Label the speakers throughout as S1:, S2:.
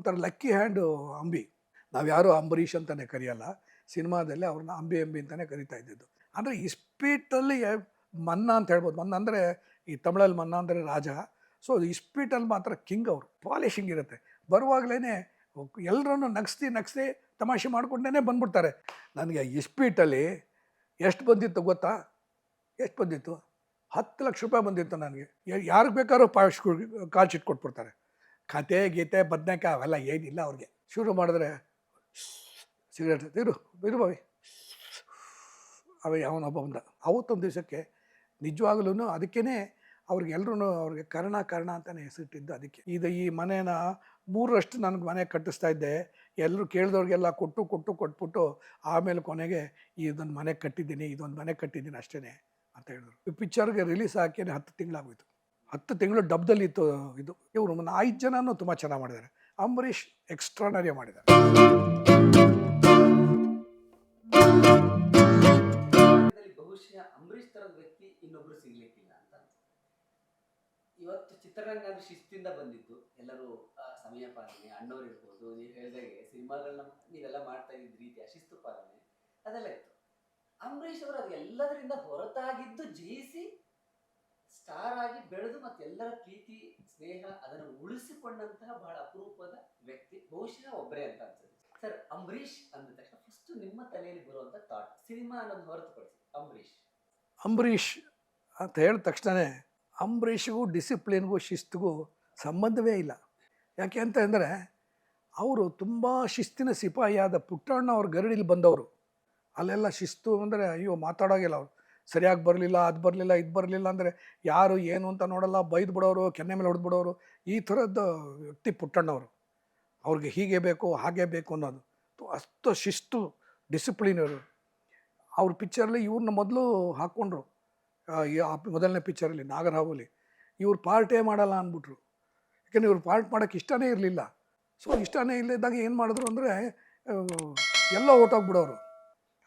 S1: ಒಂಥರ lucky hand Ambi. ನಾವು ಯಾರೂ ಅಂಬರೀಷ್ ಅಂತಲೇ ಕರೆಯಲ್ಲ, ಸಿನಿಮಾದಲ್ಲಿ ಅವ್ರನ್ನ ಅಂಬಿ ಅಂಬಿ ಅಂತಲೇ ಕರಿತಾ ಇದ್ದಿದ್ದು. ಅಂದರೆ ಇಸ್ಪೀಟಲ್ಲಿ ಮನ್ನಾ ಅಂತ ಹೇಳ್ಬೋದು. ಮನ್ನ ಅಂದರೆ ಈ ತಮಿಳಲ್ಲಿ ಮನ್ನ ಅಂದರೆ ರಾಜ. ಸೊ ಇಸ್ಪೀಟಲ್ಲಿ ಮಾತ್ರ ಕಿಂಗ್ ಅವರು. ಪಾಲಿಶಿಂಗ್ ಇರುತ್ತೆ. ಬರುವಾಗಲೇ ಎಲ್ಲರನ್ನು ನಗಿಸ್ತಿ ನಗಿಸ್ತಿ ತಮಾಷೆ ಮಾಡಿಕೊಂಡೇ ಬಂದ್ಬಿಡ್ತಾರೆ. ನನಗೆ ಇಸ್ಪೀಟಲ್ಲಿ ಎಷ್ಟು ಬಂದಿತ್ತು ಗೊತ್ತಾ? ಎಷ್ಟು ಬಂದಿತ್ತು? ಹತ್ತು ಲಕ್ಷ ರೂಪಾಯಿ ಬಂದಿತ್ತು ನನಗೆ. ಯಾರಿಗೆ ಬೇಕಾದ್ರೂ ಪಾಶ್ ಕಾಲ್ ಶೀಟ್ ಕೊಟ್ಬಿಡ್ತಾರೆ. ಕತೆ ಗೀತೆ, ಬದನೇಕಾಯಿ ಅವೆಲ್ಲ ಏನಿಲ್ಲ ಅವ್ರಿಗೆ. ಶುರು ಮಾಡಿದ್ರೆ ಸಿಗರೇಟ್, ಇರು ಇರು ಬಾವಿ ಅವ ಯಾವನೊಬ್ಬ ಬಂದ. ಅವತ್ತೊಂದು ದಿವಸಕ್ಕೆ ನಿಜವಾಗ್ಲೂ ಅದಕ್ಕೇ ಅವ್ರಿಗೆಲ್ಲರೂ ಅವ್ರಿಗೆ ಕರ್ಣ ಕರ್ಣ ಅಂತಲೇ ಹೆಸರಿಟ್ಟಿದ್ದು ಅದಕ್ಕೆ. ಇದು ಈ ಮನೇನ ಮೂರರಷ್ಟು ನನಗೆ ಮನೆ ಕಟ್ಟಿಸ್ತಾ ಇದ್ದೆ. ಎಲ್ಲರೂ ಕೇಳಿದವ್ರಿಗೆಲ್ಲ ಕೊಟ್ಟು ಕೊಟ್ಟು, ಕೊಟ್ಬಿಟ್ಟು ಆಮೇಲೆ ಕೊನೆಗೆ ಇದೊಂದು ಮನೆ ಕಟ್ಟಿದ್ದೀನಿ, ಇದೊಂದು ಮನೆ ಕಟ್ಟಿದ್ದೀನಿ ಅಷ್ಟೇ ಅಂತ ಹೇಳಿದ್ರು. ಈ ಪಿಕ್ಚರ್ಗೆ ರಿಲೀಸ್ ಹಾಕಿನೇ ಹತ್ತು ತಿಂಗಳಾಗೋಯ್ತು. ಹತ್ತು ತಿಂಗಳು ಡಬ್ದಲ್ಲಿ ಇತ್ತು ಇದು. ಇವರು ಐದು ಜನನೂ ತುಂಬ ಚೆನ್ನಾಗಿ ಮಾಡಿದ್ದಾರೆ. ಅಂಬರೀಷ್ ಎಕ್ಸ್ಟ್ರಾನರಿ ಮಾಡಿದ್ದಾರೆ.
S2: ಬಹುಶಃ ಅಂಬರೀಷ್ ತರದ ವ್ಯಕ್ತಿ ಇನ್ನೊಬ್ರು ಸಿಗ್ಲಿಕ್ಕಿಲ್ಲ ಅಂತ. ಇವತ್ತು ಚಿತ್ರರಂಗ ಶಿಸ್ತಿಂದ ಬಂದಿದ್ದು ಎಲ್ಲರೂ ಸಮಯ ಪಾಲನೆ, ಅಣ್ಣವ್ರು ಇರ್ಬೋದು, ನೀವು ಹೇಳಿದಾಗೆ ಸಿನಿಮಾಗಳನ್ನ ನೀವೆಲ್ಲ ಮಾಡ್ತಾ ಇದ್ದ ರೀತಿಯ ಶಿಸ್ತು ಪಾಲನೆ, ಅದೆಲ್ಲ ಇತ್ತು. ಅಂಬರೀಷ್ ಅವರು ಅದು ಎಲ್ಲದರಿಂದ ಹೊರತಾಗಿದ್ದು ಜಯಿಸಿ ಸ್ಟಾರ್ ಆಗಿ ಬೆಳೆದು ಮತ್ತೆ ಎಲ್ಲರ ಪ್ರೀತಿ, ಸ್ನೇಹ ಅದನ್ನು ಉಳಿಸಿಕೊಂಡಂತಹ ಬಹಳ ಅಪರೂಪದ ವ್ಯಕ್ತಿ ಬಹುಶಃ ಒಬ್ಬರೇ ಅಂತ ಅನ್ಸುತ್ತೆ. ಸರ್ ಅಂಬರೀಷ್ ಅಂದ ತಕ್ಷಣ ಫಸ್ಟ್ ನಿಮ್ಮ ತಲೆಯಲ್ಲಿ ಬರುವಂತ ಥಾಟ್ ಸಿನಿಮಾ ಅನ್ನೋದು ಹೊರತುಪಡಿಸಿ, ಅಂಬರೀಷ್.
S1: ಅಂಬರೀಷ್ ಅಂತ ಹೇಳಿದ ತಕ್ಷಣ ಅಂಬರೀಷ್ಗೂ ಡಿಸಿಪ್ಲಿನ್ಗೂ ಶಿಸ್ತಿಗೂ ಸಂಬಂಧವೇ ಇಲ್ಲ. ಯಾಕೆ ಅಂತ ಅಂದರೆ ಅವರು ತುಂಬ ಶಿಸ್ತಿನ ಸಿಪಾಯಿಯಾದ ಪುಟ್ಟಣ್ಣ ಅವ್ರ ಗರಡಿಲಿ ಬಂದವರು. ಅಲ್ಲೆಲ್ಲ ಶಿಸ್ತು ಅಂದರೆ ಅಯ್ಯೋ ಮಾತಾಡೋಗಿಲ್ಲ ಅವರು. ಸರಿಯಾಗಿ ಬರಲಿಲ್ಲ, ಅದು ಬರಲಿಲ್ಲ, ಇದು ಬರಲಿಲ್ಲ ಅಂದರೆ ಯಾರು ಏನು ಅಂತ ನೋಡಲ್ಲ, ಬೈದು ಬಿಡೋರು, ಕೆನ್ನೆ ಮೇಲೆ ಹೊಡೆದು ಬಿಡೋರು, ಈ ಥರದ್ದು ವ್ಯಕ್ತಿ ಪುಟ್ಟಣ್ಣವರು. ಅವ್ರಿಗೆ ಹೀಗೆ ಬೇಕು, ಹಾಗೆ ಬೇಕು ಅನ್ನೋದು. ಅಷ್ಟು ಶಿಸ್ತು, ಡಿಸಿಪ್ಲಿನ್ ಅವರು ಅವ್ರ ಪಿಕ್ಚರಲ್ಲಿ ಇವ್ರನ್ನ ಮೊದಲು ಹಾಕ್ಕೊಂಡ್ರು. ಮೊದಲನೇ ಪಿಕ್ಚರಲ್ಲಿ ನಾಗರಹಾವಲ್ಲಿ ಇವ್ರು ಪಾರ್ಟೇ ಮಾಡಲ್ಲ ಅಂದ್ಬಿಟ್ರು. ಯಾಕೆಂದ್ರೆ ಇವ್ರು ಪಾರ್ಟ್ ಮಾಡೋಕ್ಕೆ ಇಷ್ಟನೇ ಇರಲಿಲ್ಲ. ಸೊ, ಇಷ್ಟನೇ ಇಲ್ಲದಾಗ ಏನು ಮಾಡಿದ್ರು ಅಂದರೆ ಎಲ್ಲ ಹೊರ್ಟೋಗ್ಬಿಡೋರು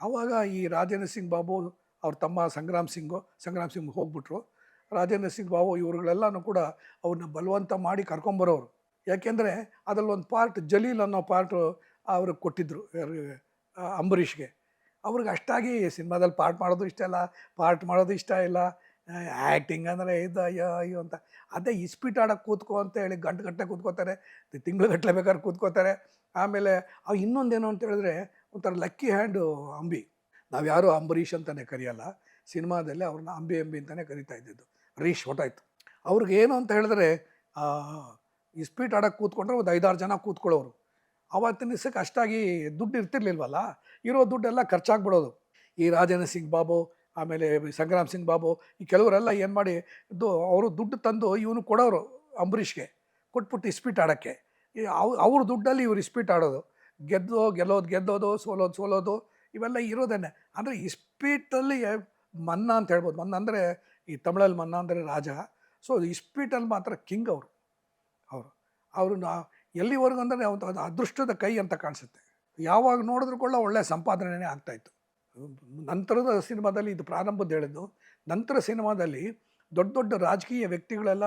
S1: ಆವಾಗ ಈ ರಾಜೇಂದ್ರ ಸಿಂಗ್ ಬಾಬು ಅವ್ರ ತಮ್ಮ ಸಂಗ್ರಾಮ್ ಸಿಂಗು, ಸಂಗ್ರಾಮ್ ಸಿಂಗ್ ಹೋಗ್ಬಿಟ್ರು. ರಾಜೇಂದ್ರ ಸಿಂಗ್ ಬಾಬು ಇವ್ರುಗಳೆಲ್ಲನೂ ಕೂಡ ಅವ್ರನ್ನ ಬಲವಂತ ಮಾಡಿ ಕರ್ಕೊಂಬರೋರು. ಯಾಕೆಂದರೆ ಅದರಲ್ಲೊಂದು ಪಾರ್ಟ್ ಜಲೀಲ್ ಅನ್ನೋ ಪಾರ್ಟು ಅವ್ರಿಗೆ ಕೊಟ್ಟಿದ್ದರು ಅಂಬರೀಷ್ಗೆ ಅವ್ರಿಗೆ ಅಷ್ಟಾಗಿ ಸಿನಿಮಾದಲ್ಲಿ ಪಾರ್ಟ್ ಮಾಡೋದು ಇಷ್ಟ ಇಲ್ಲ ಪಾರ್ಟ್ ಮಾಡೋದು ಇಷ್ಟ ಇಲ್ಲ. ಆ್ಯಕ್ಟಿಂಗ್ ಅಂದರೆ ಇದು, ಅಯ್ಯೋ ಅಯ್ಯೋ ಅಂತ. ಅದೇ ಇಸ್ಪೀಟ್ ಆಡೋಕ್ಕೆ ಕೂತ್ಕೋ ಅಂತ ಹೇಳಿ ಗಂಟೆ ಗಟ್ಟಲೆ ಕೂತ್ಕೋತಾರೆ ತಿಂಗಳು ಬೇಕಾದ್ರೆ ಕೂತ್ಕೋತಾರೆ. ಆಮೇಲೆ ಅವು ಇನ್ನೊಂದೇನು ಅಂತ ಹೇಳಿದ್ರೆ ಒಂಥರ ಲಕ್ಕಿ ಹ್ಯಾಂಡು ಅಂಬಿ. ನಾವು ಅಂಬರೀಷ್ ಅಂತಲೇ ಕರೆಯಲ್ಲ, ಸಿನಿಮಾದಲ್ಲಿ ಅವ್ರನ್ನ ಅಂಬಿ ಅಂಬಿ ಅಂತಲೇ ಕರಿತಾ ಇದ್ದಿದ್ದು. ರೀಶ್ ಹೊಟ್ಟಾಯ್ತು ಅವ್ರಿಗೆ ಏನು ಅಂತ ಹೇಳಿದ್ರೆ ಇಸ್ಪೀಟ್ ಆಡೋಕ್ಕೆ ಕೂತ್ಕೊಂಡ್ರೆ ಒಂದು ಐದಾರು ಜನ ಕೂತ್ಕೊಳ್ಳೋರು. ಆವತ್ತಿನ ದಿವಸಕ್ಕೆ ಅಷ್ಟಾಗಿ ದುಡ್ಡು ಇರ್ತಿರ್ಲಿಲ್ವಲ್ಲ, ಇರೋ ದುಡ್ಡೆಲ್ಲ ಖರ್ಚಾಗ್ಬಿಡೋದು. ಈ ರಾಜೇಂದ್ರ ಸಿಂಗ್ ಬಾಬು, ಆಮೇಲೆ ಸಂಗ್ರಾಮ್ ಸಿಂಗ್ ಬಾಬು, ಈ ಕೆಲವರೆಲ್ಲ ಏನು ಮಾಡಿ, ಇದು ಅವರು ದುಡ್ಡು ತಂದು ಇವನು ಕೊಡೋರು ಅಂಬರೀಷ್ಗೆ, ಕೊಟ್ಬಿಟ್ಟು ಇಸ್ಪೀಟ್ ಆಡೋಕ್ಕೆ. ಅವ್ರ ದುಡ್ಡಲ್ಲಿ ಇವ್ರು ಇಸ್ಪೀಟ್ ಆಡೋದು. ಗೆದ್ದೋ, ಗೆಲ್ಲೋದು ಗೆದ್ದೋದು, ಸೋಲೋದು ಸೋಲೋದು ಇವೆಲ್ಲ ಇರೋದೇನೆ. ಅಂದರೆ ಇಸ್ಪೀಟಲ್ಲಿ ಮನ್ನಾ ಅಂತ ಹೇಳ್ಬೋದು. ಮನ್ನ ಅಂದರೆ ಈ ತಮಿಳಲ್ಲಿ ಮನ್ನ ಅಂದರೆ ರಾಜ. ಸೊ ಇಸ್ಪೀಟಲ್ಲಿ ಮಾತ್ರ ಕಿಂಗ್ ಅವರು. ಅವರು. ಅವ್ರನ್ನ ಎಲ್ಲಿವರೆಗೂ ಅಂದರೆ ಒಂದು ಅದು ಅದೃಷ್ಟದ ಕೈ ಅಂತ ಕಾಣಿಸುತ್ತೆ. ಯಾವಾಗ ನೋಡಿದ್ರು ಕೂಡ ಒಳ್ಳೆ ಸಂಪಾದನೆ ಆಗ್ತಾಯಿತ್ತು ನಂತರದ ಸಿನಿಮಾದಲ್ಲಿ ಇದು ಪ್ರಾರಂಭದ ಹೇಳಿದ್ದು. ನಂತರ ಸಿನಿಮಾದಲ್ಲಿ ದೊಡ್ಡ ದೊಡ್ಡ ರಾಜಕೀಯ ವ್ಯಕ್ತಿಗಳೆಲ್ಲ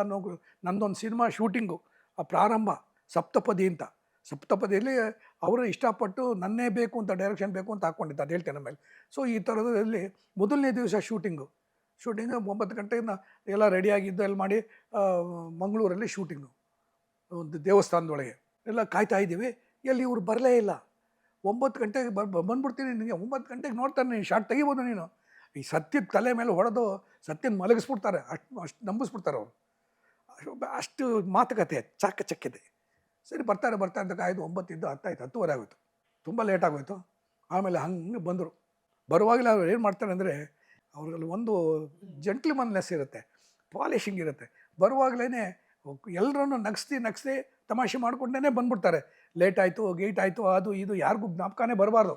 S1: ನಂದೊಂದು ಸಿನಿಮಾ ಶೂಟಿಂಗು ಆ ಪ್ರಾರಂಭ, ಸಪ್ತಪದಿ ಅಂತ. ಸಪ್ತಪದಿಯಲ್ಲಿ ಅವರು ಇಷ್ಟಪಟ್ಟು ನನ್ನೇ ಬೇಕು ಅಂತ ಡೈರೆಕ್ಷನ್ ಬೇಕು ಅಂತ ಹಾಕ್ಕೊಂಡಿದ್ದ ಅದು ಹೇಳ್ತೇನೆ ಆಮೇಲೆ ಸೊ ಈ ಥರದಲ್ಲಿ ಮೊದಲನೇ ದಿವಸ ಶೂಟಿಂಗು ಶೂಟಿಂಗು ಒಂಬತ್ತು ಗಂಟೆಯಿಂದ ಎಲ್ಲ ರೆಡಿಯಾಗಿದ್ದು ಅಲ್ಲಿ ಮಾಡಿ ಮಂಗಳೂರಲ್ಲಿ ಶೂಟಿಂಗು ಒಂದು ದೇವಸ್ಥಾನದೊಳಗೆ. ಎಲ್ಲ ಕಾಯ್ತಾ ಇದ್ದೀವಿ. ಎಲ್ಲಿ ಇವ್ರು ಬರಲೇ ಇಲ್ಲ. ಒಂಬತ್ತು ಗಂಟೆಗೆ ಬರ್ ಬಂದ್ಬಿಡ್ತೀನಿ ನಿನಗೆ. ಒಂಬತ್ತು ಗಂಟೆಗೆ ನೋಡ್ತಾನೆ ನೀನು. ಶಾರ್ಟ್ ತೆಗಿಬೋದು ನೀನು. ಈ ಸತ್ಯದ ತಲೆ ಮೇಲೆ ಹೊಡೆದು ಸತ್ಯನ ಮಲಗಿಸ್ಬಿಡ್ತಾರೆ. ಅಷ್ಟು ಅಷ್ಟು ನಂಬಿಸ್ಬಿಡ್ತಾರೆ ಅವರು. ಅಷ್ಟು ಮಾತುಕತೆ, ಚಾಕಚಕ್ಯತೆ. ಸರಿ ಬರ್ತಾರೆ ಬರ್ತಾರೆ ಅಂತ ಕಾಯ್ದು ಒಂಬತ್ತಿದ್ದು ಹತ್ತಾಯ್ತು, ಹತ್ತುವರೆ ಆಗೋಯ್ತು. ತುಂಬ ಲೇಟ್ ಆಗೋಯ್ತು. ಆಮೇಲೆ ಹಂಗೆ ಬಂದರು. ಬರುವಾಗಲೇ ಅವ್ರು ಏನು ಮಾಡ್ತಾರೆ ಅಂದರೆ ಅವ್ರಲ್ಲಿ ಒಂದು ಜೆಂಟ್ಲ್ಮನ್ನೆಸ್ ಇರುತ್ತೆ ಪಾಲಿಶಿಂಗ್ ಇರುತ್ತೆ. ಬರುವಾಗಲೇ ಎಲ್ಲರನ್ನು ನಗಿಸ್ತಿ ನಗ್ಸಿ ತಮಾಷೆ ಮಾಡಿಕೊಂಡೇ ಬಂದ್ಬಿಡ್ತಾರೆ. ಲೇಟ್ ಆಯಿತು ಗೇಟ್ ಆಯಿತು, ಅದು ಇದು, ಯಾರಿಗೂ ಜ್ಞಾಪಕನೇ ಬರಬಾರ್ದು.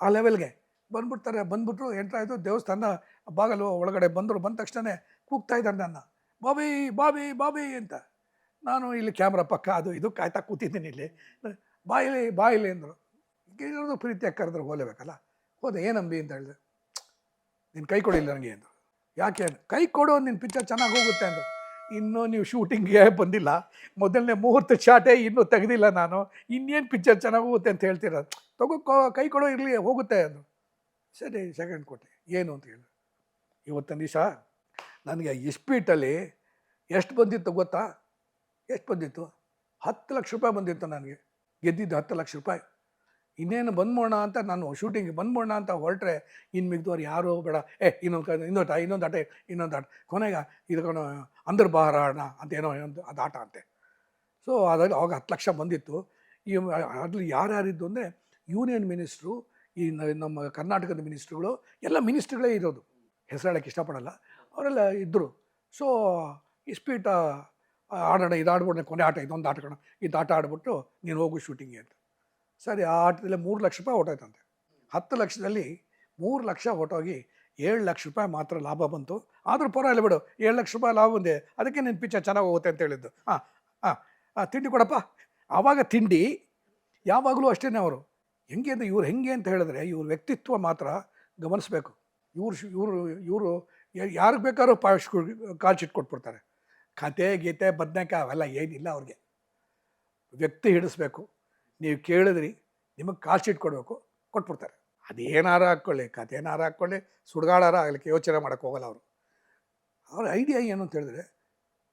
S1: ಆ ಲೆವೆಲ್ಗೆ ಬಂದ್ಬಿಡ್ತಾರೆ, ಬಂದ್ಬಿಟ್ರು, ಎಂಟ್ರ್ ಆಯಿತು, ದೇವಸ್ಥಾನ ಬಾಗಲು ಒಳಗಡೆ ಬಂದರು, ಬಂದ ತಕ್ಷಣ ಕೂಗ್ತಾ ಇದ್ದಾರೆ ನನ್ನ. ಬಾಬಿ ಬಾಬಿ ಬಾಬಿ ಅಂತ. ನಾನು ಇಲ್ಲಿ ಕ್ಯಾಮ್ರಾ ಪಕ್ಕ ಅದು ಇದು ಕಾಯ್ತಾ ಕೂತಿದ್ದೀನಿ ಇಲ್ಲಿ. ಬಾಯಿಲಿ ಬಾಯಿಲಿ ಅಂದರು. ಇರೋದು ಪ್ರೀತಿಯಾಗಿ ಕರೆದ್ರೆ ಹೋಲೇಬೇಕಲ್ಲ? ಹೋದೆ ಏನಂಬಿ ಅಂತ ಹೇಳಿದೆ ನೀನು ಕೈ ಕೊಡಿಲ್ಲ ನನಗೆ ಅಂದರು. ಯಾಕೆ ಕೈ ಕೊಡು ನಿನ್ನ ಪಿಕ್ಚರ್ ಚೆನ್ನಾಗಿ ಹೋಗುತ್ತೆ ಅಂದರು. ಇನ್ನೂ ನೀವು ಶೂಟಿಂಗ್ಗೆ ಬಂದಿಲ್ಲ. ಮೊದಲನೇ ಮುಹೂರ್ತ ಚಾಟೇ ಇನ್ನೂ ತೆಗೆದಿಲ್ಲ ನಾನು. ಇನ್ನೇನು ಪಿಕ್ಚರ್ ಚೆನ್ನಾಗಿ ಹೋಗುತ್ತೆ ಅಂತ ಹೇಳ್ತೀರ? ತಗೋ, ಕೊ- ಕೊಡೋ ಇರಲಿ, ಹೋಗುತ್ತೆ ಅಂದರು. ಸರಿ ಸೆಕೆಂಡ್ ಕೊಟ್ಟೆ. ಏನು ಅಂತ ಹೇಳಿದ್ರು. ಇವತ್ತು ದಿವಸ ನನಗೆ ಇಸ್ಪೀಟಲ್ಲಿ ಎಷ್ಟು ಬಂದಿತ್ತು ಗೊತ್ತಾ? ಎಷ್ಟು ಬಂದಿತ್ತು? ಹತ್ತು ಲಕ್ಷ ರೂಪಾಯಿ ಬಂದಿತ್ತು ನನಗೆ. ಗೆದ್ದಿದ್ದು ಹತ್ತು ಲಕ್ಷ ರೂಪಾಯಿ. ಇನ್ನೇನು ಬಂದ್ಬೋಣ ಅಂತ ನಾನು ಶೂಟಿಂಗ್ ಬಂದ್ಬೋಣ ಅಂತ ಹೊರಟ್ರೆ ಇನ್ನು ಮಿಗ್ದವ್ರು ಯಾರು ಬೇಡ ಏ, ಇನ್ನೊಂದು ಕ ಇನ್ನೊಂದು ಆಟ ಇನ್ನೊಂದು ಆಟ ಇನ್ನೊಂದು ಆಟ. ಕೊನೆಗೆ ಇದು ಅಂದ್ರ ಬಹಾರ ಆಡೋಣ ಅಂತ ಏನೋ ಒಂದು ಅದು ಆಟ ಅಂತೆ. ಸೊ ಅದ್ರಲ್ಲಿ ಅವಾಗ ಹತ್ತು ಲಕ್ಷ ಬಂದಿತ್ತು. ಈ ಅದ್ರಲ್ಲಿ ಯಾರ್ಯಾರಿದ್ದು ಅಂದರೆ ಯೂನಿಯನ್ ಮಿನಿಸ್ಟ್ರು, ಈ ನಮ್ಮ ಕರ್ನಾಟಕದ ಮಿನಿಸ್ಟ್ರುಗಳು, ಎಲ್ಲ ಮಿನಿಸ್ಟ್ರುಗಳೇ ಇರೋದು. ಹೆಸರು ಹೇಳಕ್ಕೆ ಇಷ್ಟಪಡಲ್ಲ. ಅವರೆಲ್ಲ ಇದ್ದರು ಸೊ ಇಸ್ಪೀಟ ಆಡೋಣ, ಇದು ಆಡ್ಬಿಡೋಣ, ಕೊನೆ ಆಟ, ಇದೊಂದು ಆಟ ಇದು ಆಟ ಆಡ್ಬಿಟ್ಟು ನೀನು ಹೋಗು ಶೂಟಿಂಗ್ ಅಂತ. ಸರಿ, ಆ ಆಟದಲ್ಲಿ ಮೂರು ಲಕ್ಷ ರೂಪಾಯಿ ಹೊಟ್ಟೋಯ್ತಂತೆ ಹತ್ತು ಲಕ್ಷದಲ್ಲಿ ಮೂರು ಲಕ್ಷ ಹೊಟ್ಟೋಗಿ ಏಳು ಲಕ್ಷ ರೂಪಾಯಿ ಮಾತ್ರ ಲಾಭ ಬಂತು. ಆದರೂ ಪರವಾಗಿಲ್ಲ ಬಿಡು, ಏಳು ಲಕ್ಷ ರೂಪಾಯಿ ಲಾಭ ಬಂದೆ. ಅದಕ್ಕೆ ನಿನ್ನ ಪಿಚ್ಚರ್ ಚೆನ್ನಾಗಿ ಹೋಗುತ್ತೆ ಅಂತ ಹೇಳಿದ್ದು. ಹಾಂ ಹಾಂ ತಿಂಡಿ ಕೊಡಪ್ಪ. ಆವಾಗ ತಿಂಡಿ ಯಾವಾಗಲೂ ಅಷ್ಟೇ ಅವರು. ಹೆಂಗೆ ಅಂತ ಇವ್ರು ಹೆಂಗೆ ಅಂತ ಹೇಳಿದ್ರೆ ಇವ್ರ ವ್ಯಕ್ತಿತ್ವ ಮಾತ್ರ ಗಮನಿಸಬೇಕು. ಇವ್ರು ಇವರು ಇವರು, ಯಾರಿಗೆ ಬೇಕಾದ್ರೂ ಪಾಶ್, ಕಾಲ್ ಶೀಟ್ ಕೊಟ್ಬಿಡ್ತಾರೆ. ಕತೆ ಗೀತೆ, ಬದನೆಕಾಯಿ ಅವೆಲ್ಲ ಏನಿಲ್ಲ ಅವ್ರಿಗೆ. ವ್ಯಕ್ತಿ ಹಿಡಿಸ್ಬೇಕು. ನೀವು ಕೇಳಿದ್ರಿ, ನಿಮಗೆ ಕಾಲ್ ಶೀಟ್ ಕೊಡಬೇಕು, ಕೊಟ್ಬಿಡ್ತಾರೆ. ಅದೇನಾರ ಹಾಕ್ಕೊಳ್ಳಿ, ಕಥೆನಾರ ಹಾಕ್ಕೊಳ್ಳಿ, ಸುಡ್ಗಾಡಾರ ಆಗಲಿಕ್ಕೆ ಯೋಚನೆ ಮಾಡೋಕ್ಕೆ ಹೋಗಲ್ಲ ಅವರು. ಅವ್ರ ಐಡಿಯಾ ಏನು ಅಂತ ಹೇಳಿದ್ರೆ,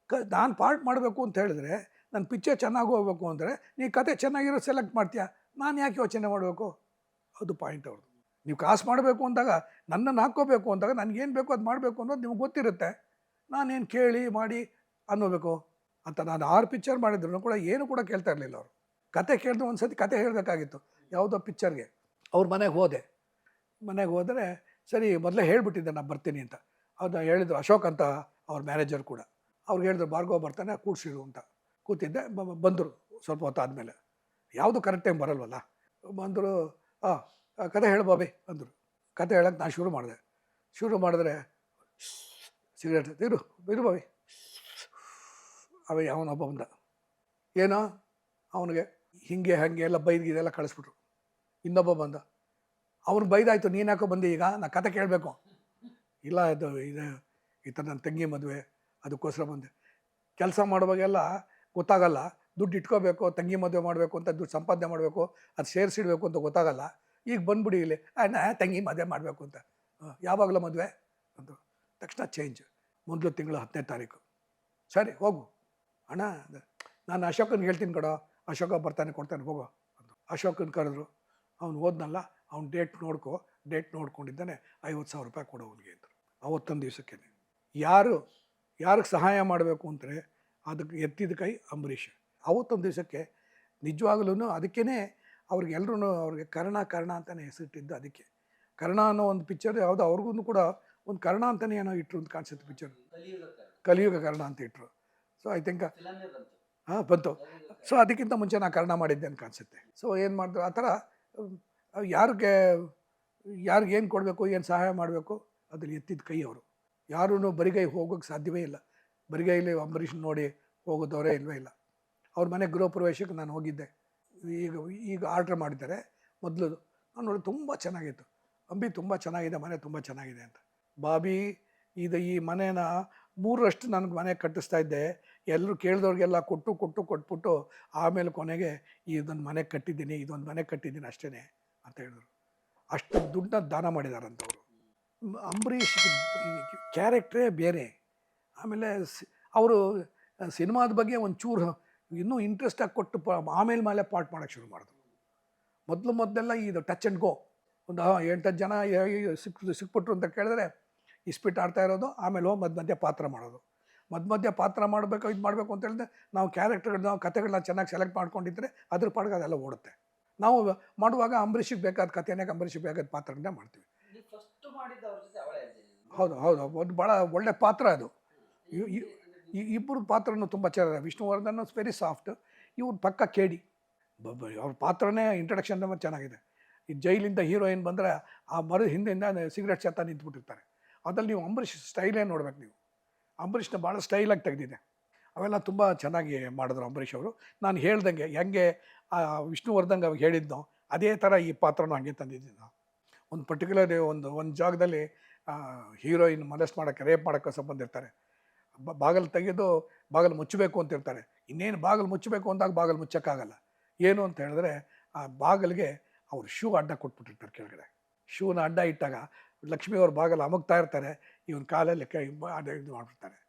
S1: ಕ, ನಾನು ಪಾರ್ಟ್ ಮಾಡಬೇಕು ಅಂತ ಹೇಳಿದ್ರೆ, ನನ್ನ ಪಿಕ್ಚರ್ ಚೆನ್ನಾಗಿ ಹೋಗ್ಬೇಕು ಅಂದರೆ, ನೀ ಕತೆ ಚೆನ್ನಾಗಿರೋ ಸೆಲೆಕ್ಟ್ ಮಾಡ್ತೀಯಾ? ನಾನು ಯಾಕೆ ಯೋಚನೆ ಮಾಡಬೇಕು? ಅದು ಪಾಯಿಂಟ್ ಅವ್ರದ್ದು. ನೀವು ಕಾಸು ಮಾಡಬೇಕು ಅಂದಾಗ, ನನ್ನನ್ನು ಹಾಕ್ಕೋಬೇಕು ಅಂದಾಗ, ನನಗೇನು ಬೇಕೋ ಅದು ಮಾಡಬೇಕು ಅನ್ನೋದು ನಿಮ್ಗೆ ಗೊತ್ತಿರುತ್ತೆ. ನಾನೇನು ಕೇಳಿ, ಮಾಡಿ ಅನ್ನೋಬೇಕು ಅಂತ ನಾನು ಆರು ಪಿಕ್ಚರ್ ಮಾಡಿದ್ರು ಕೂಡ ಏನು ಕೂಡ ಕೇಳ್ತಾ ಇರಲಿಲ್ಲ ಅವರು. ಕತೆ ಕೇಳಿದ್ರು ಒಂದು ಸತಿ ಕತೆ ಹೇಳಬೇಕಾಗಿತ್ತು. ಯಾವುದೋ ಪಿಕ್ಚರ್ಗೆ ಅವ್ರ ಮನೆಗೆ ಹೋದೆ. ಮನೆಗೆ ಹೋದರೆ, ಸರಿ, ಮೊದಲೇ ಹೇಳಿಬಿಟ್ಟಿದ್ದೆ ನಾನು ಬರ್ತೀನಿ ಅಂತ. ಅದು ಹೇಳಿದ್ರು ಅಶೋಕ್ ಅಂತ ಅವ್ರ ಮ್ಯಾನೇಜರ್ ಕೂಡ. ಅವ್ರಿಗೆ ಹೇಳಿದ್ರು, ಭಾರ್ಗವ ಬರ್ತಾನೆ, ಕೂಡ್ಸಿರು ಅಂತ. ಕೂತಿದ್ದೆ ಬಂದರು ಸ್ವಲ್ಪ ಹೊತ್ತು ಆದಮೇಲೆ. ಯಾವುದು ಕರೆಕ್ಟ್ ಟೈಮ್ ಬರಲ್ವಲ್ಲ. ಬಂದರು ಹಾಂ ಕತೆ ಹೇಳು ಬಾಬಿ ಅಂದರು. ಕತೆ ಹೇಳಕ್ಕೆ ನಾನು ಶುರು ಮಾಡಿದೆ. ಶುರು ಮಾಡಿದ್ರೆ ಸಿಗರೇಟ್, ಇರು ಇರು ಬಾಬಿ. ಅವ ಅವನೊಬ್ಬ ಬಂದ. ಏನೋ ಅವನಿಗೆ ಹಿಂಗೆ ಹಾಗೆ ಎಲ್ಲ ಬೈದಿದೆಲ್ಲ ಕಳಿಸ್ಬಿಟ್ರು. ಇನ್ನೊಬ್ಬ ಬಂದ. ಅವ್ನು ಬೈದಾಯ್ತು ನೀನು ಯಾಕೋ ಬಂದೆ ಈಗ? ನಾ ಕತೆ ಕೇಳಬೇಕು. ಇಲ್ಲ ಇದು ಇದು ಈ ಥರ ನನ್ನ ತಂಗಿ ಮದುವೆ ಅದಕ್ಕೋಸ್ಕರ ಬಂದೆ. ಕೆಲಸ ಮಾಡುವಾಗೆಲ್ಲ ಗೊತ್ತಾಗಲ್ಲ. ದುಡ್ಡು ಇಟ್ಕೋಬೇಕು ತಂಗಿ ಮದುವೆ ಮಾಡಬೇಕು ಅಂತ ದುಡ್ಡು ಸಂಪಾದನೆ ಮಾಡಬೇಕು ಅದು ಸೇರಿಸಿಡಬೇಕು ಅಂತ ಗೊತ್ತಾಗಲ್ಲ. ಈಗ ಬಂದ್ಬಿಡಿ ಇಲ್ಲಿ. ಅಣ್ಣ ತಂಗಿ ಮದುವೆ ಮಾಡಬೇಕು ಅಂತ. "ಆ, ಯಾವಾಗಲೂ ಮದುವೆ? ಅಂತ ತಕ್ಷಣ ಚೇಂಜ್ ಮೊದಲು ತಿಂಗಳು ಹತ್ತನೇ ತಾರೀಕು. ಸರಿ ಹೋಗು. ಅಣ್ಣ, ನಾನು ಅಶೋಕನ್ ಹೇಳ್ತೀನಿ ಕಡೋ ಅಶೋಕ ಬರ್ತಾನೆ ಕೊಡ್ತಾನೆ ಹೋಗೋ ಅಶೋಕನ್ ಕರೆದ್ರು, ಅವ್ನು ಓದ್ನಲ್ಲ ಅವ್ನು ಡೇಟ್ ನೋಡ್ಕೊ ಡೇಟ್ ನೋಡ್ಕೊಂಡಿದ್ದಾನೆ, ಐವತ್ತು ಸಾವಿರ ರೂಪಾಯಿ ಕೊಡೋ ಅವನಿಗೆ ಅಂತ ಅವತ್ತೊಂದು ದಿವಸಕ್ಕೆ. ಯಾರು, ಯಾರಿಗೆ ಸಹಾಯ ಮಾಡಬೇಕು ಅಂದರೆ ಅದಕ್ಕೆ ಎತ್ತಿದ ಕೈ ಅಂಬರೀಷ್. ಅವತ್ತೊಂದು ದಿವಸಕ್ಕೆ ನಿಜವಾಗ್ಲೂ ಅದಕ್ಕೇ ಅವ್ರಿಗೆ ಎಲ್ರೂ ಅವ್ರಿಗೆ ಕರ್ಣ ಕರ್ಣ ಅಂತಲೇ ಹೆಸರಿಟ್ಟಿದ್ದು ಅದಕ್ಕೆ. ಕರ್ಣ ಅನ್ನೋ ಒಂದು ಪಿಕ್ಚರ್ ಯಾವುದೋ ಅವ್ರಿಗೂ ಕೂಡ ಒಂದು ಕರ್ಣ ಅಂತಲೇ ಏನೋ ಇಟ್ಟರು ಅಂತ ಕಾಣಿಸುತ್ತೆ ಪಿಕ್ಚರ್
S2: ಕಲಿಯುಗ ಕರ್ಣ.
S1: ಅಂತ ಇಟ್ಟರು ಸೊ ಐ ಥಿಂಕ್ ಹಾಂ ಬಂತು. ಸೊ ಅದಕ್ಕಿಂತ ಮುಂಚೆ ನಾನು ಕರ್ಣ ಮಾಡಿದ್ದೆ ಅಂತ ಕಾಣಿಸುತ್ತೆ ಸೊ ಏನು ಮಾಡಿದ್ರು ಆ ಥರ ಯಾರಿಗೆ ಯಾರಿಗೆ ಏನು ಕೊಡಬೇಕು ಏನು ಸಹಾಯ ಮಾಡಬೇಕು ಅದ್ರಲ್ಲಿ ಎತ್ತಿದ ಕೈ ಅವರು ಯಾರೂ ಬರಿಗೈ ಹೋಗೋಕ್ಕೆ ಸಾಧ್ಯವೇ ಇಲ್ಲ. ಬರಿಗೈಲಿ ಅಂಬರೀಷ್ ನೋಡಿ ಹೋಗೋದವರೇ ಇಲ್ವೇ ಇಲ್ಲ. ಅವ್ರ ಮನೆ ಗೃಹ ಪ್ರವೇಶಕ್ಕೆ ನಾನು ಹೋಗಿದ್ದೆ. ಈಗ ಈಗ ಆರ್ಡ್ರ್ ಮಾಡಿದ್ದಾರೆ. ಮೊದಲು ನಾನು ನೋಡಿ ತುಂಬ ಚೆನ್ನಾಗಿತ್ತು. ಅಂಬಿ ತುಂಬ ಚೆನ್ನಾಗಿದೆ ಮನೆ ತುಂಬ ಚೆನ್ನಾಗಿದೆ ಅಂತ. ಬಾಬಿ ಇದು ಈ ಮನೇನ ಮೂರರಷ್ಟು ನನಗೆ ಮನೆ ಕಟ್ಟಿಸ್ತಾ ಇದ್ದೆ. ಎಲ್ಲರೂ ಕೇಳಿದವ್ರಿಗೆಲ್ಲ ಕೊಟ್ಟು ಕೊಟ್ಟು, ಕೊಟ್ಬಿಟ್ಟು ಆಮೇಲೆ ಕೊನೆಗೆ ಇದೊಂದು ಮನೆ ಕಟ್ಟಿದ್ದೀನಿ, ಇದೊಂದು ಮನೆ ಕಟ್ಟಿದ್ದೀನಿ ಅಷ್ಟೇ ಅಂತ ಹೇಳಿದ್ರು. ಅಷ್ಟು ದುಡ್ಡನ್ನ ದಾನ ಮಾಡಿದಾರಂತವರು. ಅಂಬರೀಷ್ ಕ್ಯಾರೆಕ್ಟ್ರೇ ಬೇರೆ. ಆಮೇಲೆ ಅವರು ಸಿನಿಮಾದ ಬಗ್ಗೆ ಒಂಚೂರು ಇನ್ನೂ ಇಂಟ್ರೆಸ್ಟಾಗಿ ಕೊಟ್ಟು ಆಮೇಲೆ ಮೇಲೆ ಪಾಟ್ ಮಾಡೋಕ್ಕೆ ಶುರು ಮಾಡಿದ್ರು. ಮೊದಲು ಮೊದಲೆಲ್ಲ ಇದು ಟಚ್ ಆ್ಯಂಡ್ ಗೋ. ಒಂದು ಎಂಟತ್ತು ಜನ ಸಿಕ್ಕ ಸಿಕ್ಬಿಟ್ರು ಅಂತ ಕೇಳಿದ್ರೆ ಇಸ್ಪಿಟ್ ಆಡ್ತಾ ಇರೋದು ಆಮೇಲೆ ಹೋಗಿ ಮಧ್ಯ ಮಧ್ಯ ಪಾತ್ರ ಮಾಡೋದು. ಮಧ್ಯ ಮಧ್ಯ ಪಾತ್ರ ಮಾಡಬೇಕು ಇದು ಮಾಡಬೇಕು ಅಂತ ಹೇಳಿದ್ರೆ ನಾವು ಕ್ಯಾರೆಕ್ಟರ್ಗಳು ನಾವು ಕಥೆಗಳನ್ನ ಚೆನ್ನಾಗಿ ಸೆಲೆಕ್ಟ್ ಮಾಡ್ಕೊಂಡಿದ್ರೆ ಅದ್ರ ಪಾಡ್ಗೆ ಅದೆಲ್ಲ ಓಡುತ್ತೆ. ನಾವು ಮಾಡುವಾಗ ಅಂಬರೀಷಿಗೆ ಬೇಕಾದ ಕಥೆನೇ ಅಂಬರೀಷಿಗೆ ಬೇಕಾದ ಪಾತ್ರಗಳನ್ನ ಮಾಡ್ತೀವಿ. ಹೌದು ಹೌದು ಒಂದು ಭಾಳ ಒಳ್ಳೆ ಪಾತ್ರ ಅದು. ಈ ಇಬ್ಬರು ಪಾತ್ರನೂ ತುಂಬ ಚೆನ್ನಾಗಿದೆ ವಿಷ್ಣುವರ್ಧನ್ ವೆರಿ ಸಾಫ್ಟ್ ಇವ್ರ ಪಕ್ಕ ಕೇಡಿ. ಅವ್ರ ಪಾತ್ರನೇ ಇಂಟ್ರಡಕ್ಷನ್ ಚೆನ್ನಾಗಿದೆ. ಈ ಜೈಲಿಂದ ಹೀರೋಯಿನ್ ಬಂದರೆ ಆ ಮರದ ಹಿಂದೆಯಿಂದ ಸಿಗರೆಟ್ ಚತ್ತ ನಿಂತ್ಬಿಟ್ಟಿರ್ತಾರೆ. ಅದ್ರಲ್ಲಿ ನೀವು ಅಂಬರೀಷ್ ಸ್ಟೈಲೇ ನೋಡ್ಬೇಕು ನೀವು? ಅಂಬರೀಷ್ನ ಭಾಳ ಸ್ಟೈಲಾಗಿ ತೆಗೆದಿದೆ. ಅವೆಲ್ಲ ತುಂಬ ಚೆನ್ನಾಗಿ ಮಾಡಿದ್ರು ಅಂಬರೀಷ್ ಅವರು. ನಾನು ಹೇಳ್ದಂಗೆ ಹೆಂಗೆ, ಆ ವಿಷ್ಣುವರ್ಧನ್ಗೆ ಅವಾಗ ಹೇಳಿದ್ನೋ, ಅದೇ ಥರ ಈ ಪಾತ್ರನೂ ಹಂಗೆ ತಂದಿದ್ದೀನಿ ನಾವು ಒಂದು ಪರ್ಟಿಕ್ಯುಲರ್ ಒಂದು ಒಂದು ಜಾಗದಲ್ಲಿ ಹೀರೋಯಿನ್ ಮನಸ್ಸು ಮಾಡೋಕ್ಕೆ ರೇಪ್ ಮಾಡೋಕ್ಕೆ ಬಂದಿರ್ತಾರೆ. ಬಾಗಲು ತೆಗೆದು ಬಾಗಿಲು ಮುಚ್ಚಬೇಕು ಅಂತ ಇರ್ತಾರೆ. ಇನ್ನೇನು ಬಾಗಿಲು ಮುಚ್ಚಬೇಕು ಅಂದಾಗ ಬಾಗಿಲು ಮುಚ್ಚೋಕ್ಕಾಗಲ್ಲ. ಏನು ಅಂತ ಹೇಳಿದ್ರೆ, ಆ ಬಾಗಿಲಿಗೆ ಅವ್ರು ಶೂ ಅಡ್ಡ ಕೊಟ್ಬಿಟ್ಟಿರ್ತಾರೆ ಕೆಳಗಡೆ. ಶೂನ ಅಡ್ಡ ಇಟ್ಟಾಗ ಲಕ್ಷ್ಮಿ ಅವ್ರ ಬಾಗಲ್ಲಿ ಅಮಗ್ತಾ ಇರ್ತಾರೆ, ಇವನ್ ಕಾಲಲ್ಲಿ ಕೈ ಇದು ಮಾಡ್ಬಿಡ್ತಾರೆ.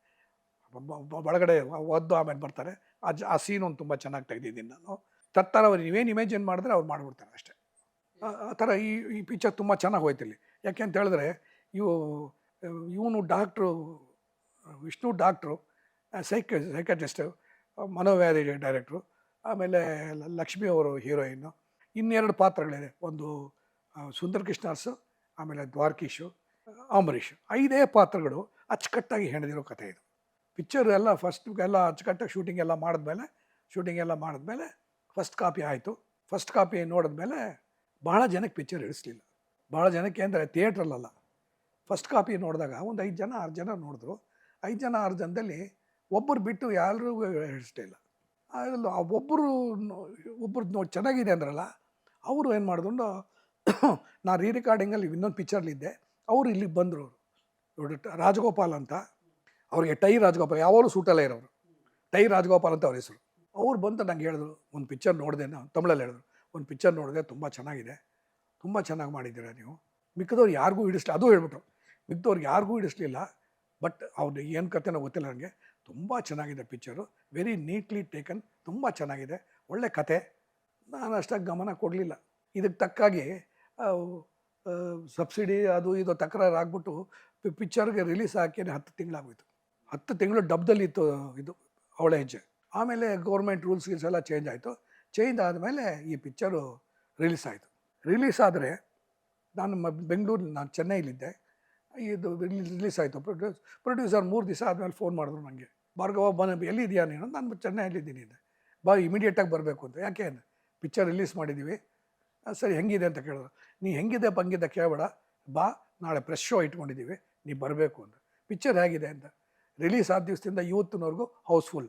S1: ಒಳಗಡೆ ಒದ್ದು ಆಮೇಲೆ ಬರ್ತಾರೆ. ಆ ಆ ಸೀನ್ ಒಂದು ತುಂಬ ಚೆನ್ನಾಗಿ ತೆಗೆದಿದ್ದೀನಿ ನಾನು. ತತ್ತರ ಅವ್ರು ನೀವೇನು ಇಮೇಜಿನ್ ಮಾಡಿದ್ರೆ ಅವ್ರು ಮಾಡಿಬಿಡ್ತಾರೆ ಅಷ್ಟೇ. ಆ- ಥರ ಈ ಈ ಪಿಕ್ಚರ್ ತುಂಬ ಚೆನ್ನಾಗಿ ಹೋಯ್ತು ಇಲ್ಲಿ. ಯಾಕೆ ಅಂತ ಹೇಳಿದ್ರೆ, ಇವು, ಇವನು ಡಾಕ್ಟ್ರು ವಿಷ್ಣು ಡಾಕ್ಟ್ರು ಸೈಕ ಸೈಕಟಿಸ್ಟು ಮನೋವ್ಯಾಧಿ ಡೈರೆಕ್ಟ್ರು ಆಮೇಲೆ ಲಕ್ಷ್ಮಿ ಅವರು ಹೀರೋಯಿನ್ನು ಇನ್ನೆರಡು ಪಾತ್ರಗಳಿದೆ. ಒಂದು ಸುಂದರ್ ಕೃಷ್ಣಾರ್ಸು ಆಮೇಲೆ ದ್ವಾರಕೀಶು ಅಂಬರೀಷ್ ಐದೇ ಪಾತ್ರಗಳು ಅಚ್ಚುಕಟ್ಟಾಗಿ ಹೆಣೆದಿರೋ ಕಥೆ ಇದು. ಪಿಕ್ಚರ್ ಎಲ್ಲ ಫಸ್ಟ್ ಎಲ್ಲ ಅಚ್ಚುಕಟ್ಟಾಗಿ ಶೂಟಿಂಗ್ ಎಲ್ಲ ಮಾಡಿದ್ಮೇಲೆ ಶೂಟಿಂಗ್ ಎಲ್ಲ ಮಾಡಿದ್ಮೇಲೆ ಫಸ್ಟ್ ಕಾಪಿ ಆಯಿತು. ಫಸ್ಟ್ ಕಾಪಿ ನೋಡಿದ್ಮೇಲೆ ಭಾಳ ಜನಕ್ಕೆ ಪಿಕ್ಚರ್ ಇಳಿಸ್ಲಿಲ್ಲ ಭಾಳ ಜನಕ್ಕೆ ಅಂದರೆ ಥಿಯೇಟ್ರಲ್ಲ ಫಸ್ಟ್ ಕಾಪಿ ನೋಡಿದಾಗ ಒಂದು ಐದು ಜನ, ಆರು ಜನ ನೋಡಿದ್ರು. ಐದು ಜನ, ಆರು ಜನದಲ್ಲಿ ಒಬ್ಬರು ಬಿಟ್ಟು ಯಾರಿಗೂ ಹಿಡಿಸ್ಲಿಲ್ಲ. ಅದ್ರಲ್ಲಿ ಒಬ್ಬರು ಒಬ್ಬರು ನೋಡಿ ಚೆನ್ನಾಗಿದೆ ಅಂದ್ರಲ್ಲ, ಅವರು ಏನು ಮಾಡಿದ್ರು ನಾ ರೀ ರೆಕಾರ್ಡಿಂಗಲ್ಲಿ ಇನ್ನೊಂದು ಪಿಕ್ಚರ್ಲಿದ್ದೆ ಅವರು ಇಲ್ಲಿಗೆ ಬಂದರು ಅವರು. ರಾಜಗೋಪಾಲ್ ಅಂತ. ಅವ್ರಿಗೆ ಟೈ ರಾಜಗೋಪಾಲ್, ಯಾವಾಗಲೂ ಸೂಟಲ್ಲೇ ಇರೋರು. ಟೈ ರಾಜಗೋಪಾಲ್ ಅಂತ ಅವ್ರ ಹೆಸರು. ಅವ್ರು ಬಂದು ನಂಗೆ ಹೇಳಿದ್ರು, ಒಂದು ಪಿಕ್ಚರ್ ನೋಡಿದೆ ನಾನು ತಮಿಳಲ್ಲಿ ಹೇಳಿದ್ರು, ಒಂದು ಪಿಕ್ಚರ್ ನೋಡಿದೆ, ತುಂಬ ಚೆನ್ನಾಗಿದೆ. ತುಂಬ ಚೆನ್ನಾಗಿ ಮಾಡಿದ್ದೀರಾ ನೀವು? ಮಿಕ್ಕದವ್ರು ಯಾರಿಗೂ ಹಿಡಿಸ್ಲಿ, ಅದು ಹೇಳ್ಬಿಟ್ರು. ಮಿಕ್ಕದವ್ರಿಗೆ ಯಾರಿಗೂ ಹಿಡಿಸ್ಲಿಲ್ಲ, ಬಟ್ ಅವ್ರು ಏನು ಕತೆನೋ ಗೊತ್ತಿಲ್ಲ ನನಗೆ ತುಂಬ ಚೆನ್ನಾಗಿದೆ ಪಿಕ್ಚರು ವೆರಿ ನೀಟ್ಲಿ ಟೇಕನ್ ತುಂಬ ಚೆನ್ನಾಗಿದೆ, ಒಳ್ಳೆ ಕತೆ. ನಾನು ಅಷ್ಟಾಗಿ ಗಮನ ಕೊಡಲಿಲ್ಲ. ಇದಕ್ಕೆ ತಕ್ಕಾಗಿ ಸಬ್ಸಿಡಿ ಅದು ಇದು ತಕರಾರು ಆಗ್ಬಿಟ್ಟು ಪಿಕ್ಚರ್ಗೆ ರಿಲೀಸ್ ಹಾಕಿ ಹತ್ತು ತಿಂಗಳಾಗೋಯ್ತು. ಹತ್ತು ತಿಂಗಳು ಡಬ್ದಲ್ಲಿ ಇತ್ತು ಇದು ಅವಳ ಹೆಜ್ಜೆ. ಆಮೇಲೆ ಗೌರ್ಮೆಂಟ್ ರೂಲ್ಸ್ ಗೀಲ್ಸ್ ಎಲ್ಲ ಚೇಂಜ್ ಆಯಿತು. ಚೇಂಜ್ ಆದಮೇಲೆ ಈ ಪಿಕ್ಚರು ರಿಲೀಸ್ ಆಯಿತು. ರಿಲೀಸ್ ಆದರೆ ನಾನು ಮ, ಬೆಂಗಳೂರು, ನಾನು ಚೆನ್ನೈಲಿದ್ದೆ. ಇದು ರಿಲೀಸ್ ಆಯಿತು. ಪ್ರೊಡ್ಯೂಸ್ ಪ್ರೊಡ್ಯೂಸರ್ ಮೂರು ದಿವಸ ಆದಮೇಲೆ ಫೋನ್ ಮಾಡಿದ್ರು ನನಗೆ. ಭಾರ್ಗವ ಬನ್ ಎಲ್ಲಿದೆಯಾ ನೀನು? ನಾನು ಚೆನ್ನೈಲಿದ್ದೀನಿ ಬಾ ಇಮಿಡಿಯೇಟಾಗಿ ಬರಬೇಕು ಅಂತ. ಯಾಕೆ ಪಿಕ್ಚರ್ ರಿಲೀಸ್ ಮಾಡಿದ್ದೀವಿ. ಸರಿ, ಹೆಂಗಿದೆ ಅಂತ ಕೇಳಿದ್ರು. ನೀ ಹೆಂಗಿದೆ ಪಂಗಿದೆ ಕೇಳಬೇಡ. ಬಾ, ನಾಳೆ ಪ್ರೆಸ್ ಶೋ ಇಟ್ಕೊಂಡಿದ್ದೀವಿ ನೀ ಬರಬೇಕು ಅಂತ ಪಿಕ್ಚರ್ ಹೇಗಿದೆ ಅಂತ. ರಿಲೀಸ್ ಆದ ದಿವಸದಿಂದ ಇವತ್ತಿನವರೆಗೂ ಹೌಸ್ಫುಲ್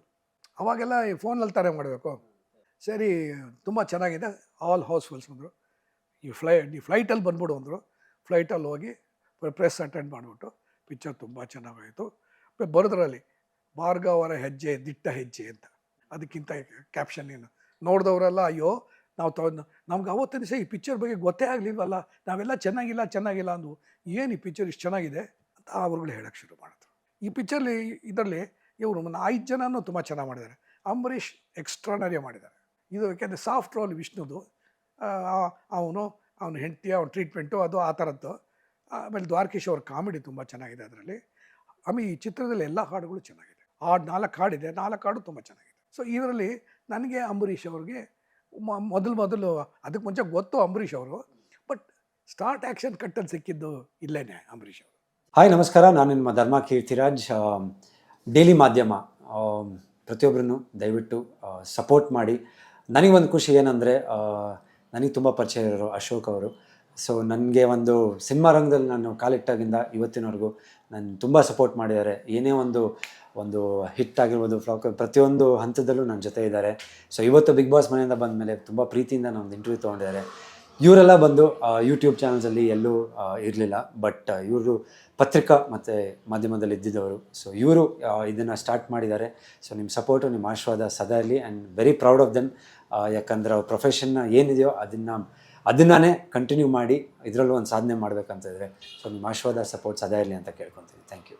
S1: ಅವಾಗೆಲ್ಲ ಈ ಫೋನಲ್ಲಿ ತಾರೆ ಮಾಡಬೇಕು. ಸರಿ, ತುಂಬ ಚೆನ್ನಾಗಿದೆ. ಆಲ್ ಹೌಸ್ಫುಲ್ಸ್ ಅಂದರು. ಈ ಫ್ಲೈ ಈ ಫ್ಲೈಟಲ್ಲಿ ಬಂದ್ಬಿಡು ಅಂದರು. ಫ್ಲೈಟಲ್ಲಿ ಹೋಗಿ ಪ್ರೆಸ್ ಅಟೆಂಡ್ ಮಾಡಿಬಿಟ್ಟು ಪಿಕ್ಚರ್ ತುಂಬ ಚೆನ್ನಾಗಾಯಿತು. ಬರೋದ್ರಲ್ಲಿ ಭಾರ್ಗವರ ಹೆಜ್ಜೆ, ದಿಟ್ಟ ಹೆಜ್ಜೆ ಅಂತ. ಅದಕ್ಕಿಂತ ಕ್ಯಾಪ್ಷನ್ ಏನು? ನೋಡಿದವರೆಲ್ಲ, ಅಯ್ಯೋ ನಾವು ತ, ನಮ್ಗೆ ಅವತ್ತಿನ ದಿವಸ ಈ ಪಿಕ್ಚರ್ ಬಗ್ಗೆ ಗೊತ್ತೇ ಆಗಲಿಲ್ವಲ್ಲ, ನಾವೆಲ್ಲ ಚೆನ್ನಾಗಿಲ್ಲ ಚೆನ್ನಾಗಿಲ್ಲ ಅಂದು, ಏನು ಈ ಪಿಕ್ಚರ್ ಇಷ್ಟು ಚೆನ್ನಾಗಿದೆ? ಅಂತ ಅವ್ರುಗಳು ಹೇಳೋಕ್ಕೆ ಶುರು ಮಾಡಿದ್ರು. ಈ ಪಿಕ್ಚರ್ಲಿ ಇದರಲ್ಲಿ ಇವರು ಐದು ಜನನೂ ತುಂಬ ಚೆನ್ನಾಗಿ ಮಾಡಿದ್ದಾರೆ. ಅಂಬರೀಷ್ ಎಕ್ಸ್ಟ್ರಾನರಿ ಮಾಡಿದ್ದಾರೆ. ಇದು ಯಾಕೆಂದರೆ ಸಾಫ್ಟ್ ರೋಲ್ ವಿಷ್ಣುದು. ಅವನು, ಅವನ ಹೆಂಡತಿ, ಅವನ ಟ್ರೀಟ್ಮೆಂಟು ಅದು ಆ ಥರದ್ದು. ಆಮೇಲೆ ದ್ವಾರಕೀಶ್ ಅವ್ರ ಕಾಮಿಡಿ ತುಂಬ ಚೆನ್ನಾಗಿದೆ ಅದರಲ್ಲಿ. ಆಮೇಲೆ ಈ ಚಿತ್ರದಲ್ಲಿ ಎಲ್ಲ ಹಾಡುಗಳು ಚೆನ್ನಾಗಿದೆ. ಹಾಡು ನಾಲ್ಕು ಹಾಡಿದೆ ನಾಲ್ಕು ಹಾಡು ತುಂಬ ಚೆನ್ನಾಗಿದೆ. ಸೊ ಇದರಲ್ಲಿ ನನಗೆ ಅಂಬರೀಷ್ ಅವ್ರಿಗೆ ಮೊದಲು ಮೊದಲು ಅದಕ್ಕೆ ಮುಂಚೆ ಗೊತ್ತು ಅಂಬರೀಷ್ ಅವರು, ಬಟ್ ಸ್ಟಾರ್ಟ್ ಆ್ಯಕ್ಷನ್ ಕಟ್ಟಲ್ಲಿ ಸಿಕ್ಕಿದ್ದು ಇಲ್ಲೇನೆ ಅಂಬರೀಷ್ ಅವರು.
S3: ಹಾಯ್, ನಮಸ್ಕಾರ. ನಾನು ನಿಮ್ಮ ಧರ್ಮ ಕೀರ್ತಿರಾಜ್ ಡೈಲಿ ಮಾಧ್ಯಮ. ಪ್ರತಿಯೊಬ್ಬರನ್ನು ದಯವಿಟ್ಟು ಸಪೋರ್ಟ್ ಮಾಡಿ. ನನಗೊಂದು ಖುಷಿ ಏನಂದರೆ ನನಗೆ ತುಂಬ ಪರಿಚಯ ಇರೋರು ಅಶೋಕ್ ಅವರು. ಸೊ ನನಗೆ ಒಂದು ಸಿನಿಮಾ ರಂಗದಲ್ಲಿ ನಾನು ಕಾಲಿಟ್ಟಾಗಿಂದ ಇವತ್ತಿನವರೆಗೂ ನಾನು ತುಂಬ ಸಪೋರ್ಟ್ ಮಾಡಿದ್ದಾರೆ. ಏನೇ ಒಂದು ಒಂದು ಹಿಟ್ ಆಗಿರ್ಬೋದು ಫ್ಲಾಕ್ ಪ್ರತಿಯೊಂದು ಹಂತದಲ್ಲೂ ನನ್ನ ಜೊತೆ ಇದ್ದಾರೆ. ಸೊ ಇವತ್ತು ಬಿಗ್ ಬಾಸ್ ಮನೆಯಿಂದ ಬಂದ ಮೇಲೆ ತುಂಬ ಪ್ರೀತಿಯಿಂದ ನಾನು ಇಂಟರ್ವ್ಯೂ ತೊಗೊಂಡಿದ್ದಾರೆ. ಇವರೆಲ್ಲ ಬಂದು ಯೂಟ್ಯೂಬ್ ಚಾನಲ್ಸಲ್ಲಿ ಎಲ್ಲೂ ಇರಲಿಲ್ಲ. ಬಟ್ ಇವರು ಪತ್ರಿಕಾ ಮತ್ತು ಮಾಧ್ಯಮದಲ್ಲಿ ಇದ್ದಿದ್ದವರು. ಸೊ ಇವರು ಇದನ್ನು ಸ್ಟಾರ್ಟ್ ಮಾಡಿದ್ದಾರೆ. ಸೊ ನಿಮ್ಮ ಸಪೋರ್ಟು ನಿಮ್ಮ ಆಶೀರ್ವಾದ ಸದಾ ಇರಲಿ and very proud of them ಯಾಕಂದ್ರೆ ಅವ್ರ ಪ್ರೊಫೆಷನ್ನ ಏನಿದೆಯೋ ಅದನ್ನು ಅದನ್ನೇ ಕಂಟಿನ್ಯೂ ಮಾಡಿ, ಇದರಲ್ಲೂ ಒಂದು ಸಾಧನೆ ಮಾಡಬೇಕಂತ ಇದ್ದಾರೆ ಸೊ ನಿಮ್ಮ ಆಶೀರ್ವಾದ ಸಪೋರ್ಟ್ ಸದಾ ಇರಲಿ ಅಂತ ಕೇಳ್ಕೊತೀನಿ ಥ್ಯಾಂಕ್ ಯು